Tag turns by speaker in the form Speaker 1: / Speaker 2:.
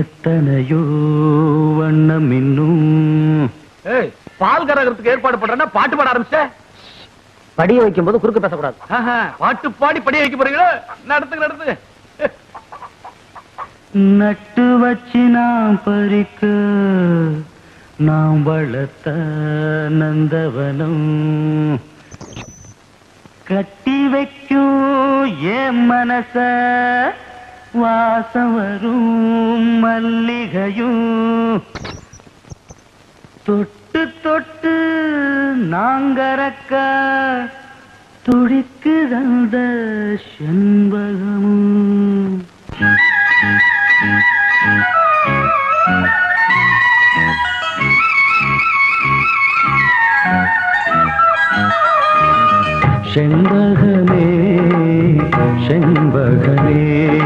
Speaker 1: எத்தனையோ வண்ணம் இன்னும்.
Speaker 2: ஏய் பால் கரகத்துக்கு ஏற்பாடு பண்றேன்னா பாட்டு பாட ஆரம்பிச்ச
Speaker 3: படிய வைக்கும் போது குறுக்க பேசக்கூடாது.
Speaker 2: பாட்டு பாடி படிய வைக்க போறீங்களா? நடத்துங்க நடத்துங்க.
Speaker 1: நட்டு வச்சு நாம் பறிக்க நாம் வளர்த்த நந்தவனம். கட்டி வைக்கும் என் மனச? வாசவரும் மல்லிகையும் தொட்டு தொட்டு நாங்கறக்க துடிக்கு தந்த செண்பகமும். செண்பகமே செண்பகமே.